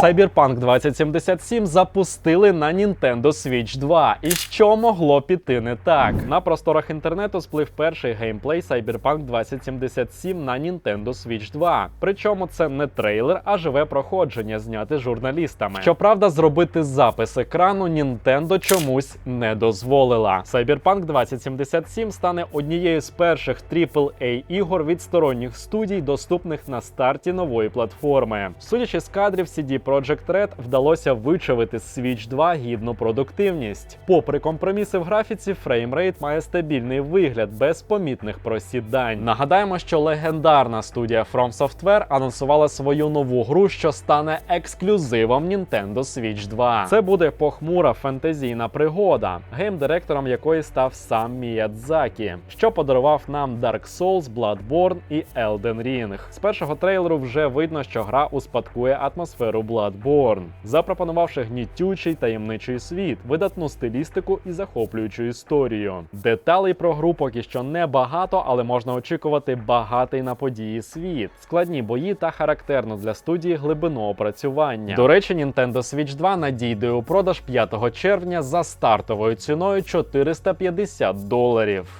Cyberpunk 2077 запустили на Nintendo Switch 2. І що могло піти не так? На просторах інтернету сплив перший геймплей Cyberpunk 2077 на Nintendo Switch 2. Причому це не трейлер, а живе проходження, зняте журналістами. Щоправда, зробити запис екрану Nintendo чомусь не дозволила. Cyberpunk 2077 стане однією з перших AAA ігор від сторонніх студій, доступних на старті нової платформи. Судячи з кадрів, CD Projekt Red вдалося вичавити з Switch 2 гідну продуктивність. Попри компроміси в графіці, фреймрейт має стабільний вигляд без помітних просідань. Нагадаємо, що легендарна студія From Software анонсувала свою нову гру, що стане ексклюзивом Nintendo Switch 2. Це буде похмура фентезійна пригода, геймдиректором якої став сам Міядзакі, що подарував нам Dark Souls, Bloodborne і Elden Ring. З першого трейлеру вже видно, що гра успадкує атмосферу Bloodborne, запропонувавши гнітючий таємничий світ, видатну стилістику і захоплюючу історію. Деталей про гру поки що небагато, але можна очікувати багатий на події світ, складні бої та характерну для студії глибину опрацювання. До речі, Nintendo Switch 2 надійде у продаж 5 червня за стартовою ціною 450 доларів.